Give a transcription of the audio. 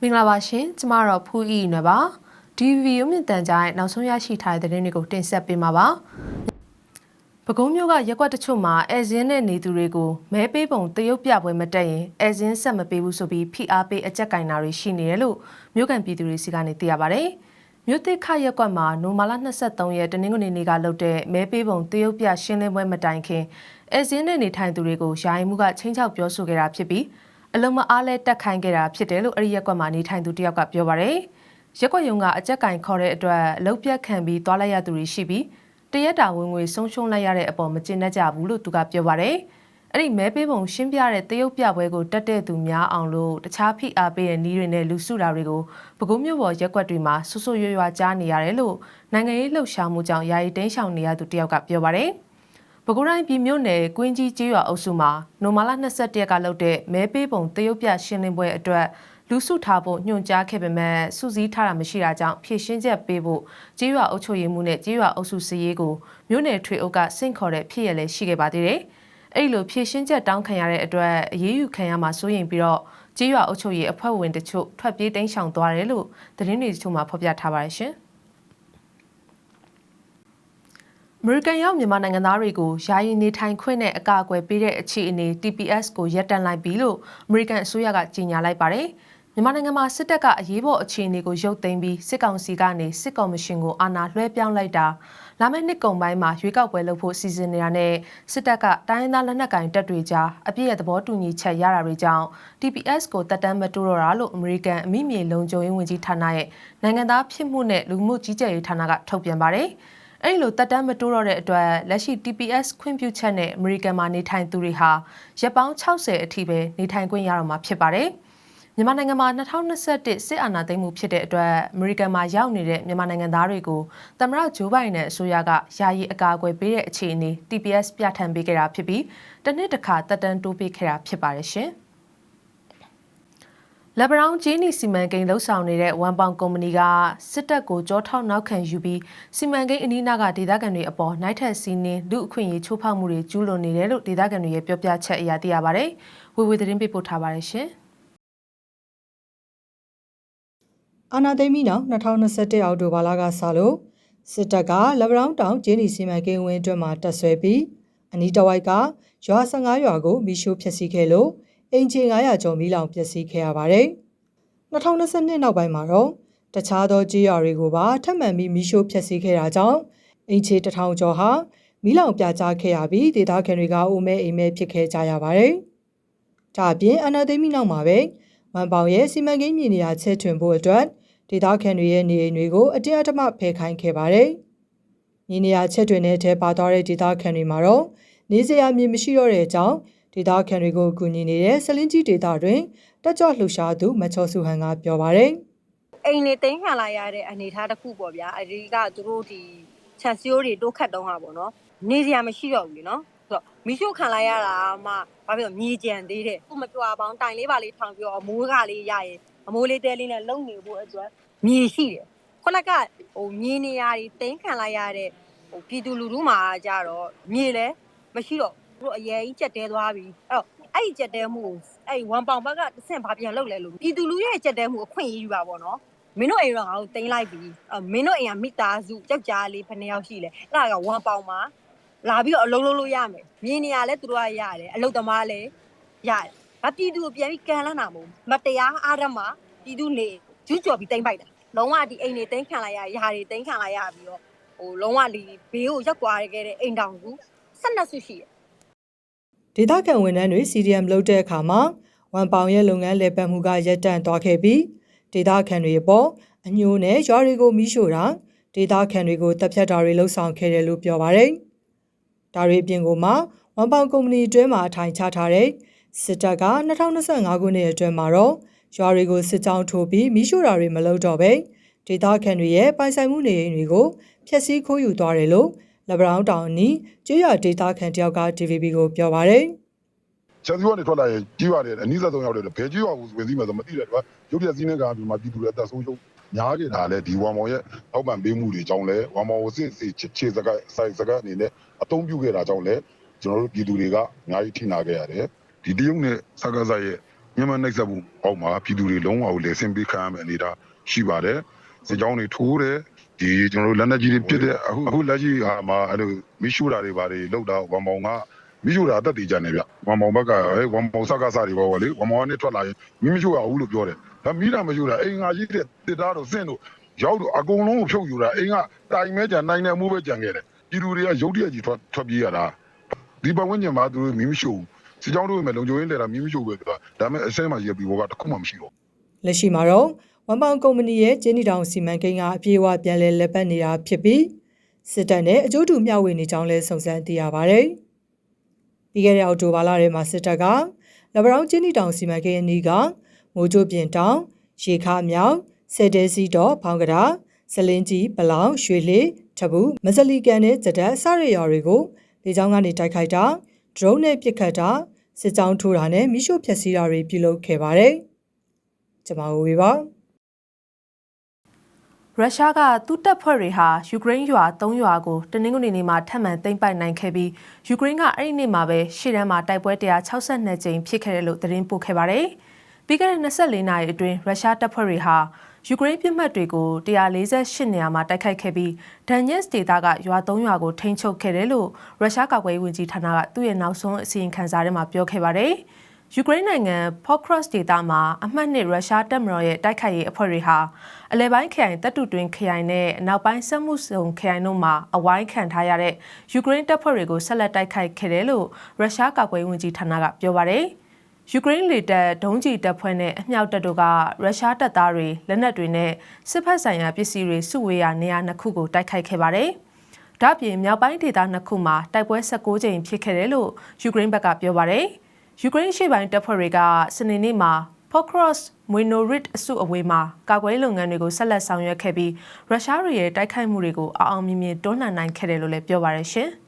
မင်္ဂလာပါရှင်ကျမတော့ဖူးအီနွယ်ပါဒီဗီဒီယိုမြင့်တန်ကြားရဲ့နောက်ဆုံးရရှိထားတဲ့သတင်းတွေကိုတင်ဆက်ပေးမှာပါပဲခူးမြို့ကရက်ကွက်တချို့မှာအဲဇင်းနဲ့နေသူတွေကိုမဲပေးပုံတရုတ်ပြပွဲမတက်ရင်အဲဇင်းဆက်မပေးဘူးဆိုပြီးဖိအားပေးအကြက်ကင်နာတွေရှိနေတယ်လို့မြို့ကန်ပြည်သူတွေစီကနေသိရပါဗျ။ မြို့သစ်ခရက်ကွက်မှာနိုမာလာ23ရက်တနင်္ဂနွေနေ့ကလုပ်တဲ့မဲပေးပုံတရုတ်ပြရှင်းလင်းပွဲမတိုင်ခင်အဲဇင်းနဲ့နေထိုင်သူတွေကိုယာယီမှုကချင်းချောက်ပြောဆိုခဲ့တာဖြစ်ပြီးအလုံးမအားလဲတက်ခိုင်းခဲ့တာဖြစ်တယ်လို့အဲ့ဒီရက်ကွက်မှာနေထိုင်သူတယောက်ကပြောပါရယ်ရက်ကွက်ယုံကအကြက်ကင်ခေါ်တဲ့အတွက်အလုတ်ပြတ်ခံပြီးသွားလိုက်ရသူတွေရှိပြီးတရက်တာဝင်ငွေဆုံးရှုံးလိုက်ရတဲ့အပေါ်မကျင်တတ်ကြဘူးလို့သူကပြောပါရယ် အဲ့ဒီမဲပေးပုံရှင်းပြတဲ့တရုတ်ပြပွဲကိုတက်တဲ့သူများအောင်လို့တခြားဖိအားပေးတဲ့နီးတွေနဲ့လူစုတာတွေကိုပဲခူးမြို့ပေါ်ရက်ကွက်တွေမှာဆွဆွရွရွကြားနေရတယ်လို့နိုင်ငံရေးလှုပ်ရှားမှုကြောင့်ယာယီတင်းရှောင်နေရသူတယောက်ကပြောပါရယ်ပဲခူးတိုင်းပြည်မြို့နယ်ကွင်းကြီးကျေးရွာအုပ်စုမှာနိုမာလာ21ရက်ကလုပ်တဲ့မဲပေးပုံတရုတ်ပြရှင်းလင်းပွဲအတွက်လူစုထားဖို့ညွှန်ကြားခဲ့ပေမဲ့စုစည်းထားတာမရှိတာကြောင့်ဖြည့်ရှင်းချက်ပေးဖို့ကျေးရွာအုပ်ချုပ်ရေးမှုနဲ့ကျေးရွာအုပ်စုစည်းရေးကိုမြို့နယ်ထွေအုပ်ကဆင့်ခေါ်တဲ့ဖြစ်ရလဲရှိခဲ့ပါသေးတယ်။ အဲ့လိုဖြည့်ရှင်းချက်တောင်းခံရတဲ့အတွက်အရေးယူခံရမှာစိုးရိမ်ပြီးတော့ကျေးရွာအုပ်ချုပ်ရေးအဖွဲ့ဝင်တချို့ထွက်ပြေးတိမ်းရှောင်သွားတယ်လို့သတင်းတွေတချို့မှာဖော်ပြထားပါတယ်ရှင်။အမေရိကန်ရောက်မြန်မာနိုင်ငံသားတွေကိုယာယီနေထိုင်ခွင့်နဲ့အကာအကွယ်ပေးတဲ့အခြေအနေ TPS ကိုရပ်တန့်လိုက်ပြီလို့အမေရိကန်အစိုးရကကြေညာလိုက်ပါတယ်။ မြန်မာနိုင်ငံမှာစစ်တပ်ကအရေးပေါ်အခြေအနေကိုရုပ်သိမ်းပြီးစစ်ကောင်စီကနေစစ်ကော်မရှင်ကိုအာဏာလွှဲပြောင်းလိုက်တာလာမယ့်နှစ်ကုန်ပိုင်းမှာရွေးကောက်ပွဲလုပ်ဖို့စီစဉ်နေတာနဲ့စစ်တပ်ကတိုင်းရင်းသားလက်နက်ကိုင်တပ်တွေကြားအပြည့်ရဲ့သဘောတူညီချက်ရတာတွေကြောင့် TPS ကိုတက်တမ်းမတိုးတော့တာလို့အမေရိကန်အမိမြေလုံခြုံရေးဝန်ကြီးဌာနရဲ့နိုင်ငံသားဖြစ်မှုနဲ့လူမှုကြီးကြပ်ရေးဌာနကထုတ်ပြန်ပါတယ်။အဲ့ဒီလိုတက်တမ်းမတိုးတော့တဲ့အတွက်လက်ရှိ TPS ခွင့်ပြုချက်နဲ့အမေရိကန်မှာနေထိုင်သူတွေဟာရက်ပေါင်း60အထိပဲနေထိုင်ခွင့်ရတော့မှာဖြစ်ပါတယ်။ မြန်မာနိုင်ငံမှာ2021စစ်အာဏာသိမ်းမှုဖြစ်တဲ့အတွက်အမေရိကန်မှာရောက်နေတဲ့မြန်မာနိုင်ငံသားတွေကိုသမ္မတဂျိုးဘိုင်ဒန်အစိုးရကယာယီအကာအကွယ်ပေးတဲ့အခြေအနေ TPS ပြဋ္ဌာန်းပေးခဲ့တာဖြစ်ပြီးတစ်နှစ်တစ်ခါတက်တမ်းတိုးပေးခဲ့တာဖြစ်ပါတယ်ရှင်။လက်ဘရောင်းဂျင်းနီစီမံကိန်းလှုပ်ဆောင်နေတဲ့ဝမ်ပေါင်ကုမ္ပဏီကစစ်တပ်ကိုကြောထောက်နောက်ခံယူပြီးစီမံကိန်းအနီးနားကဒေသခံတွေအပေါ်နိုင်ထက်စီးနှင်းလူအခွင့်အရေးချိုးဖောက်မှုတွေကျူးလွန်နေတယ်လို့ဒေသခံတွေရဲ့ပြောပြချက်အရသိရပါဗျ။ဝေဝေသတင်းပေးပို့ထားပါတယ်ရှင်။ အာနာသိမ်းပြီးနောက်2021အောက်တိုဘာလကစလို့စစ်တပ်ကလက်ဗရောင်းတောင်ဂျင်းနီစီမံကိန်းဝင်းအတွင်းမှာတက်ဆွဲပြီးအနီးတစ်ဝိုက်ကရွာ15ရွာကိုမိရှို့ဖျက်ဆီးခဲ့လို့အင်ဂျင်900ကျော်မီးလောင်ပျက်စီးခဲ့ရပါတယ်။2022နောက်ပိုင်းမှာတော့တခြားသောကြေးရွာတွေကိုပါထပ်မံပြီးမိရှို့ဖျက်ဆီးခဲ့တာကြောင့်အင်ဂျင်1000ကျော်ဟာမီးလောင်ပြာကျခဲ့ရပြီးဒေသခံတွေကအိုမဲအိမ်မဲဖြစ်ခဲ့ကြရပါတယ်။ဒါအပြင်အနာသိမ်းပြီးနောက်မှာပဲ ဝမ်ပေါင်ရဲ့စီမံကိန်းမြေနေရာချဲ့ထွင်ဖို့အတွက်ဒေသခံတွေရဲ့နေအိမ်တွေကိုအတင်းအဓမ္မဖယ်ခိုင်းခဲ့ပါတယ်။မြေနေရာချက်တွင်တဲ့အထက်ပါသွားတဲ့ဒေသခံတွေမှာတော့နေစရာမြေမရှိတော့တဲ့အကြောင်းဒေသခံတွေကိုကူညီနေတဲ့ဆလင်းကြီးဒေသတွင်တက်ကြွလှူရှားသူမချောစုဟန်ကပြောပါတယ်။အိမ်နေသိမ်းခံလိုက်ရတဲ့အနေအထားတစ်ခုပေါ့ဗျာအဒီကသူတို့ဒီချက်စီယိုးတွေတိုးခတ်တုံးတာပေါ့နော်နေစရာမရှိတော့ဘူးလीနော်ဆိုတော့ မီးရှို့ခံလိုက်ရတာမှဘာဖြစ်လို့မြေကြံသေးတယ်ခုမကြွားပေါင်းတိုင်လေးပါလေးထောင်ပြီးတော့အမိုးကလေးရရင်အမိုးလေးတဲလေးနဲ့လုံနေဖို့အတွက်မြေရှိတယ်ခုနကဟိုမြေနေရာတွေသိမ်းခံလိုက်ရတဲ့ဟိုပြည်သူလူထုမှာကြတော့မြေလည်းမရှိတော့သူတို့အရေးကြီးကြက်တဲသွားပြီအဲ့တော့အဲ့ဒီကြက်တဲမှုကိုအဲ့ဝန်ပေါင်ဘက်ကတစ်ဆင့်ဘာပြန်လုပ်လဲလို့ပြည်သူလူရဲ့ကြက်တဲမှုအခွင့်အရေးယူပါပေါ့နော်မင်းတို့အိမ်တော့ငါတို့တင်လိုက်ပြီအမင်းတို့အိမ်ကမိသားစုယောက်ျားလေးဘယ်နှစ်ယောက်ရှိလဲအဲ့ဒါကဝန်ပေါင်မှာ လာပြီးတော့အလုံးလုံးလို့ရမယ်မြင်းနေရလဲသူတို့ကရတယ်အလုတ်သမားလည်းရတယ်ဘာပြည်သူကိုပြန်ပြီးကန်လန်းတာမဟုတ်မတရားအားရမပြည်သူနေကျူးကျော်ပြီးတင်ပိုက်တာလုံးဝဒီအိမ်တွေတင်ခံလိုက်ရရာတွေတင်ခံလိုက်ရပြီးတော့ဟိုလုံးဝဒီဘေးကိုရောက်သွားခဲ့တဲ့အိမ်တောင်ကူ12ဆုရှိတယ်ဒေသခံဝန်ထမ်းတွေ CDM လုပ်တဲ့အခါမှာဝန်ပောင်ရဲ့လုပ်ငန်းလည်ပတ်မှုကရပ်တန့်သွားခဲ့ပြီးဒေသခံတွေအပေါ်အညိုးနဲ့ရွာတွေကိုမီးရှို့တာဒေသခံတွေကိုတပ်ဖြတ်တာတွေလှုပ်ဆောင်ခဲ့တယ်လို့ပြောပါတယ်။ ဒါတွေအပြင်ကိုမှဝန်ပောင်ကုမ္ပဏီအတွင်းမှာအထိုင်ချထားတဲ့စစ်တပ်က2025ခုနှစ်အတွင်းမှာတော့ရွာတွေကိုစစ်ကြောင်းထိုးပြီးမီးရှို့တာတွေမလုပ်တော့ပဲဒေသခံတွေရဲ့ပိုင်ဆိုင်မှုနေအိမ်တွေကိုဖျက်ဆီးခိုးယူသွားတယ်လို့လက်ဗရောင်းတောင်အနီးကျေးရွာဒေသခံတယောက်က TVB ကိုပြောပါတယ်။ချက်စီကနေထွက်လာရင်ကြီးရတယ်အနည်းဆက်ဆုံးရောက်တယ်ဘယ်ကြီးရွာကိုဝင်စီးမယ်ဆိုမသိတယ်ကွာရုပ်ပြစည်းနေကပြီးမှပြည်သူတွေအသက်ဆုံးရှုံး ညားကြတာလဲဒီဝမ်မောင်ရဲ့အောက်ပံပေးမှုတွေကြောင့်လဲဝမ်မောင်ကိုစစ်စစ်ခြေစကစိုက်စကအနေနဲ့အသုံးပြုခဲ့တာကြောင့်လဲကျွန်တော်တို့ပြည်သူတွေကအများကြီးထိနာခဲ့ရတယ်ဒီဒီတရုတ်နဲ့စကားစားရဲ့မြန်မာနိုင်ဆက်မှုအောက်မှာပြည်သူတွေလုံးဝကိုလေဆင်ပေးခံရမယ့်အနေအထားရှိပါတယ်စစ်ကြောင်းတွေထိုးတယ်ဒီကျွန်တော်တို့လက်နက်ကြီးတွေပြစ်တဲ့အခုအခုလက်ရှိဟာမှာအဲ့လိုမီးရှို့တာတွေဘာတွေလောက်တာဝမ်မောင်ကမီးရှို့တာအသက်တည်ကြနေဗျဝမ်မောင်ဘက်ကဟဲ့ဝမ်မောင်စကားစားတွေပေါ့လေဝမ်မောင်ကနေထွက်လာရင်မီးမရှို့ရဘူးလို့ပြောတယ် ဒါမီးတာမရှို့တာအိမ်ငါကြီးတဲ့တစ်သားတို့စင့်တို့ရောက်တော့အကုန်လုံးကိုဖြုတ်ယူတာအိမ်ကတိုင်မဲကြံနိုင်တဲ့အမှုပဲကြံခဲ့တယ်ပြည်သူတွေကရုတ်တရက်ကြီးထွက်ထွက်ပြေးရတာဒီပတ်ဝန်းကျင်မှာသူတို့မီးမရှို့ဘူးစစ်ကြောင်းတို့ပဲလုံခြုံရေးလဲတာမီးမရှို့ပဲပြောဒါပေမဲ့အစဲမှာရပ်ပြီးဘောကတခုမှမရှိတော့လက်ရှိမှာတော့ဝန်ပောင်ကုမ္ပဏီရဲ့ကျင်းနီတောင်စီမံကိန်းကအပြေအဝပြန်လည်လက်ပတ်နေတာဖြစ်ပြီးစစ်တပ်နဲ့အကျိုးတူမျှဝေနေကြောင်းလဲစုံစမ်းသိရပါတယ်။ပြီးခဲ့တဲ့အောက်တိုဘာလထဲမှာစစ်တပ်ကလဘရောင်းကျင်းနီတောင်စီမံကိန်းအနီးက မိုးကြိုးပြင်တောင်ရေခါမြောင်ဆယ်တဲစီတော့ဖောင်းကတာစလင်းကြီးပလောင်ရွှေလေထဘူးမစလီကန်နဲ့ကြက်စရရွာတွေကိုလေကြောင်းကနေတိုက်ခိုက်တာဒရုန်းနဲ့ပစ်ခတ်တာစစ်ကြောင်းထိုးတာနဲ့မိရှို့ဖျက်ဆီးတာတွေပြုလုပ်ခဲ့ပါတယ်။ကျွန်မဝေပါရုရှားကသူ့တပ်ဖွဲ့တွေဟာယူကရိန်းရွာ၃ရွာကိုတနင်္ဂနွေနေ့မှာထပ်မံသိမ်းပိုက်နိုင်ခဲ့ပြီးယူကရိန်းကအဲ့ဒီနေ့မှာပဲရှေ့တန်းမှာတိုက်ပွဲ162ကြိမ်ဖြစ်ခဲ့တယ်လို့သတင်းပို့ခဲ့ပါတယ်။ ပြီးခဲ့တဲ့24နာရီအတွင်းရုရှားတပ်ဖွဲ့တွေဟာယူကရိန်းပြစ်မှတ်တွေကို148နေရာမှာတိုက်ခိုက်ခဲ့ပြီးဒန်ညက်စ်ဒေသကရွာ၃ရွာကိုထိန်းချုပ်ခဲ့တယ်လို့ရုရှားကာကွယ်ရေးဝန်ကြီးဌာနကသူ့ရဲ့နောက်ဆုံးအစီရင်ခံစာထဲမှာပြောခဲ့ပါတယ်။ယူကရိန်းနိုင်ငံ Pokros ဒေသမှာအမှတ်နှစ်ရုရှားတပ်မတော်ရဲ့တိုက်ခိုက်ရေးအဖွဲ့တွေဟာအလဲပိုင်းခရိုင်တပ်တုတွင်ခရိုင်နဲ့အနောက်ပိုင်းစက်မှုစုံခရိုင်တို့မှာအဝိုင်းခံထားရတဲ့ယူကရိန်းတပ်ဖွဲ့တွေကိုဆက်လက်တိုက်ခိုက်ခဲ့တယ်လို့ရုရှားကာကွယ်ရေးဝန်ကြီးဌာနကပြောပါတယ်။ ယူကရိန်းလေတပ်ဒုံးကျည်တပ်ဖွဲ့နဲ့အမြောက်တပ်တို့ကရုရှားတပ်သားတွေလက်နက်တွေနဲ့စစ်ဖက်ဆိုင်ရာပစ္စည်းတွေစုဝေးရာနေရာနှစ်ခုကိုတိုက်ခိုက်ခဲ့ပါတယ်။ဒါ့အပြင်မြောက်ပိုင်းဒေသနှစ်ခုမှာတိုက်ပွဲ16ကြိမ်ဖြစ်ခဲ့တယ်လို့ယူကရိန်းဘက်ကပြောပါတယ်။ယူကရိန်းရှေ့ပိုင်းတပ်ဖွဲ့တွေကစနေနေ့မှာ Pokros Minorit အစုအဝေးမှာကာကွယ်ရေးလုပ်ငန်းတွေကိုဆက်လက်ဆောင်ရွက်ခဲ့ပြီးရုရှားတွေရဲ့တိုက်ခိုက်မှုတွေကိုအအောင်မြင်မြင်တွန်းလှန်နိုင်ခဲ့တယ်လို့လည်းပြောပါရရှင်။